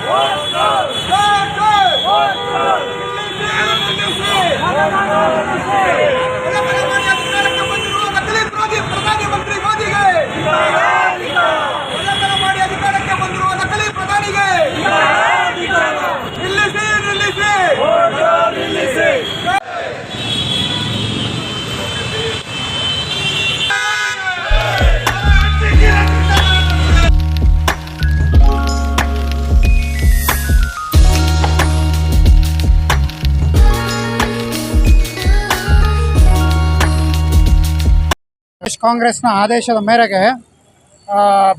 what Pradesh ಕಾಂಗ್ರೆಸ್ನ ಆದೇಶದ ಮೇರೆಗೆ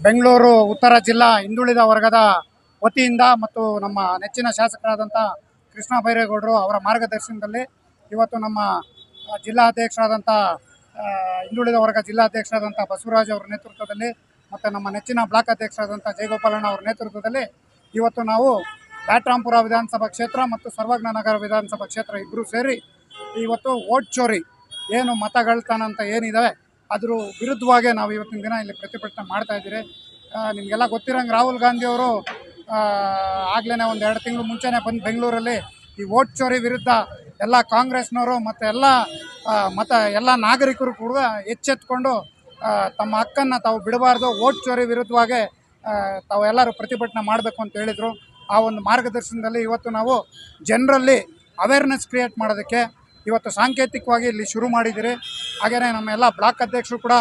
ಬೆಂಗಳೂರು ಉತ್ತರ ಜಿಲ್ಲಾ ಹಿಂದುಳಿದ ವರ್ಗದ ವತಿಯಿಂದ ಮತ್ತು ನಮ್ಮ ನೆಚ್ಚಿನ ಶಾಸಕರಾದಂಥ ಕೃಷ್ಣ ಬೈರೇಗೌಡರು ಅವರ ಮಾರ್ಗದರ್ಶನದಲ್ಲಿ ಇವತ್ತು ನಮ್ಮ ಜಿಲ್ಲಾಧ್ಯಕ್ಷರಾದಂಥ ಹಿಂದುಳಿದ ವರ್ಗ ಜಿಲ್ಲಾಧ್ಯಕ್ಷರಾದಂಥ ಬಸವರಾಜ್ ಅವರ ನೇತೃತ್ವದಲ್ಲಿ ಮತ್ತು ನಮ್ಮ ನೆಚ್ಚಿನ ಬ್ಲಾಕ್ ಅಧ್ಯಕ್ಷರಾದಂಥ ಜಯಗೋಪಾಲಣ್ಣ ಅವರ ನೇತೃತ್ವದಲ್ಲಿ ಇವತ್ತು ನಾವು ಬ್ಯಾಟ್ರಾಂಪುರ ವಿಧಾನಸಭಾ ಕ್ಷೇತ್ರ ಮತ್ತು ಸರ್ವಜ್ಞ ನಗರ ವಿಧಾನಸಭಾ ಕ್ಷೇತ್ರ ಇಬ್ಬರೂ ಸೇರಿ ಇವತ್ತು ಓಟ್ ಚೋರಿ, ಏನು ಮತಗಳ್ತಾನಂತ ಅಂತ ಏನಿದೆ ಅದ್ರ ವಿರುದ್ಧವಾಗಿ ನಾವು ಇವತ್ತಿನ ದಿನ ಇಲ್ಲಿ ಪ್ರತಿಭಟನೆ ಮಾಡ್ತಾ ಇದ್ದೀರಿ. ನಿಮಗೆಲ್ಲ ಗೊತ್ತಿರೋಂಗೆ ರಾಹುಲ್ ಗಾಂಧಿ ಅವರು ಆಗ್ಲೇ ಒಂದು ಎರಡು ತಿಂಗಳು ಮುಂಚೆನೇ ಬಂದು ಬೆಂಗಳೂರಲ್ಲಿ ಈ ವೋಟ್ ಚೋರಿ ವಿರುದ್ಧ ಎಲ್ಲ ಕಾಂಗ್ರೆಸ್ನವರು ಮತ್ತು ಎಲ್ಲ ಮತ ಎಲ್ಲ ನಾಗರಿಕರು ಕೂಡ ಎಚ್ಚೆತ್ಕೊಂಡು ತಮ್ಮ ಹಕ್ಕನ್ನು ತಾವು ಬಿಡಬಾರ್ದು, ವೋಟ್ ಚೋರಿ ವಿರುದ್ಧವಾಗಿ ತಾವು ಎಲ್ಲರೂ ಪ್ರತಿಭಟನೆ ಮಾಡಬೇಕು ಅಂತ ಹೇಳಿದರು. ಆ ಒಂದು ಮಾರ್ಗದರ್ಶನದಲ್ಲಿ ಇವತ್ತು ನಾವು ಜನರಲ್ಲಿ ಅವೇರ್ನೆಸ್ ಕ್ರಿಯೇಟ್ ಮಾಡೋದಕ್ಕೆ ಇವತ್ತು ಸಾಂಕೇತಿಕವಾಗಿ ಇಲ್ಲಿ ಶುರು ಮಾಡಿದ್ದೀರಿ. ಹಾಗೆಯೇ ನಮ್ಮ ಎಲ್ಲ ಬ್ಲಾಕ್ ಅಧ್ಯಕ್ಷರು ಕೂಡ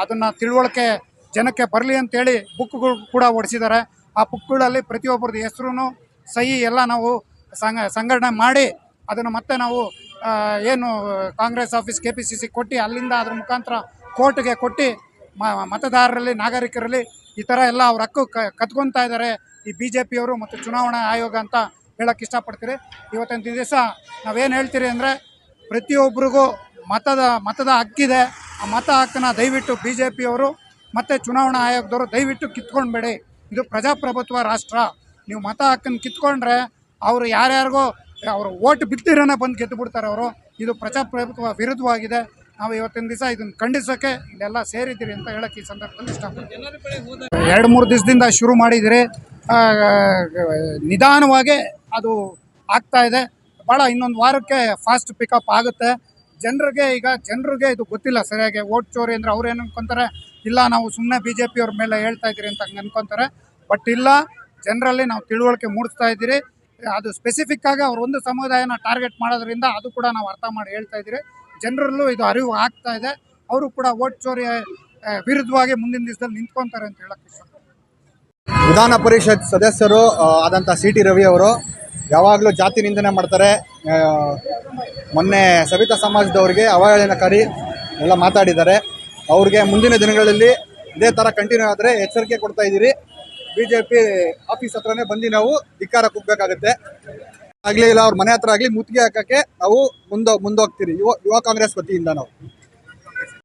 ಅದನ್ನು ತಿಳುವಳಿಕೆ ಜನಕ್ಕೆ ಬರಲಿ ಅಂತೇಳಿ ಬುಕ್ಗಳು ಕೂಡ ಹೊಡಿಸಿದ್ದಾರೆ ಆ ಬುಕ್ಗಳಲ್ಲಿ ಪ್ರತಿಯೊಬ್ಬರದ್ದು ಹೆಸರು ಸಹಿ ಎಲ್ಲ ನಾವು ಸಂಗ ಸಂಘಟನೆ ಮಾಡಿ ಅದನ್ನು ಮತ್ತೆ ನಾವು ಏನು ಕಾಂಗ್ರೆಸ್ ಆಫೀಸ್ ಕೆ ಪಿ ಕೊಟ್ಟು ಅಲ್ಲಿಂದ ಅದ್ರ ಮುಖಾಂತರ ಕೋರ್ಟ್ಗೆ ಕೊಟ್ಟು ಮತದಾರರಲ್ಲಿ, ನಾಗರಿಕರಲ್ಲಿ ಈ ಥರ ಎಲ್ಲ ಅವ್ರ ಹಕ್ಕು ಕತ್ಕೊತಾ ಇದ್ದಾರೆ. ಈ ಬಿ ಜೆ ಪಿಯವರು ಮತ್ತು ಚುನಾವಣಾ ಆಯೋಗ ಅಂತ ಹೇಳಕ್ಕೆ ಇಷ್ಟಪಡ್ತೀರಿ. ಇವತ್ತಿನ ದಿವಸ ನಾವೇನು ಹೇಳ್ತೀರಿ ಅಂದರೆ ಪ್ರತಿಯೊಬ್ಬರಿಗೂ ಮತದ ಮತದ ಹಕ್ಕಿದೆ. ಆ ಮತ ಹಕ್ಕನ್ನ ದಯವಿಟ್ಟು ಬಿ ಜೆ ಪಿಯವರು ಮತ್ತು ಚುನಾವಣಾ ಆಯೋಗದವರು ದಯವಿಟ್ಟು ಕಿತ್ಕೊಂಡ್ಬೇಡಿ. ಇದು ಪ್ರಜಾಪ್ರಭುತ್ವ ರಾಷ್ಟ್ರ. ನೀವು ಮತ ಹಕ್ಕನ್ನು ಕಿತ್ಕೊಂಡ್ರೆ ಅವರು ಯಾರ್ಯಾರಿಗೋ ಅವರು ಓಟ್ ಬಿದ್ದಿರೋನೇ ಬಂದು ಗೆದ್ದು ಬಿಡ್ತಾರೆ ಅವರು. ಇದು ಪ್ರಜಾಪ್ರಭುತ್ವ ವಿರುದ್ಧವಾಗಿದೆ. ನಾವು ಇವತ್ತಿನ ದಿವಸ ಇದನ್ನು ಖಂಡಿಸೋಕ್ಕೆ ಇಲ್ಲೆಲ್ಲ ಸೇರಿದ್ದೀರಿ ಅಂತ ಹೇಳೋಕ್ಕೆ ಈ ಸಂದರ್ಭದಲ್ಲಿ ಇಷ್ಟಪಡ್ತೀನಿ. ಎರಡು ಮೂರು ದಿವಸದಿಂದ ಶುರು ಮಾಡಿದಿರಿ ನಿಧಾನವಾಗಿ ಅದು ಆಗ್ತಾ ಇದೆ. ಭಾಳ ಇನ್ನೊಂದು ವಾರಕ್ಕೆ ಫಾಸ್ಟ್ ಪಿಕಪ್ ಆಗುತ್ತೆ. ಜನರಿಗೆ ಈಗ, ಜನರಿಗೆ ಇದು ಗೊತ್ತಿಲ್ಲ ಸರಿಯಾಗಿ ಓಟ್ ಚೋರಿ ಅಂದರೆ ಅವ್ರು ಏನು ಅನ್ಕೊಂತಾರೆ? ಇಲ್ಲ, ನಾವು ಸುಮ್ಮನೆ ಬಿ ಜೆ ಪಿಯವ್ರ ಮೇಲೆ ಹೇಳ್ತಾ ಇದ್ದೀರಿ ಅಂತ ಹಂಗೆ ಅನ್ಕೊಂತಾರೆ. ಬಟ್ ಇಲ್ಲ, ಜನರಲ್ಲಿ ನಾವು ತಿಳುವಳಿಕೆ ಮೂಡಿಸ್ತಾ ಇದ್ದೀರಿ. ಅದು ಸ್ಪೆಸಿಫಿಕ್ ಆಗಿ ಅವ್ರ ಒಂದು ಸಮುದಾಯನ ಟಾರ್ಗೆಟ್ ಮಾಡೋದ್ರಿಂದ ಅದು ಕೂಡ ನಾವು ಅರ್ಥ ಮಾಡಿ ಹೇಳ್ತಾ ಇದ್ದೀರಿ. ಜನರಲ್ಲೂ ಇದು ಅರಿವು ಆಗ್ತಾ ಇದೆ. ಅವರು ಕೂಡ ಓಟ್ ಚೋರಿ ವಿರುದ್ಧವಾಗಿ ಮುಂದಿನ ದಿವಸದಲ್ಲಿ ನಿಂತ್ಕೊತಾರೆ ಅಂತ ಹೇಳಕ್ಕೆ ಇಷ್ಟ ವಿಧಾನ ಪರಿಷತ್ ಸದಸ್ಯರು ಆದಂಥ ಸಿ ರವಿ ಅವರು ಯಾವಾಗಲೂ ಜಾತಿ ನಿಂದನೆ ಮಾಡ್ತಾರೆ. ಮೊನ್ನೆ ಸವಿತಾ ಸಮಾಜದವ್ರಿಗೆ ಅವಹೇಳನಕಾರಿ ಎಲ್ಲ ಮಾತಾಡಿದ್ದಾರೆ. ಅವ್ರಿಗೆ ಮುಂದಿನ ದಿನಗಳಲ್ಲಿ ಇದೇ ಥರ ಕಂಟಿನ್ಯೂ ಆದರೆ ಎಚ್ಚರಿಕೆ ಕೊಡ್ತಾ ಇದ್ದೀರಿ. ಬಿ ಜೆ ಪಿ ಆಫೀಸ್ ಹತ್ರನೇ ಬಂದು ನಾವು ಧಿಕ್ಕಾರ ಕುಗ್ಬೇಕಾಗುತ್ತೆ. ಆಗಲಿ ಇಲ್ಲ, ಅವ್ರ ಮನೆ ಹತ್ರ ಆಗಲಿ ಮುತ್ತಿಗೆ ಹಾಕೋಕ್ಕೆ ನಾವು ಮುಂದೆ ಮುಂದೋಗ್ತೀರಿ. ಯುವ ಯುವ ಕಾಂಗ್ರೆಸ್ ವತಿಯಿಂದ ನಾವು.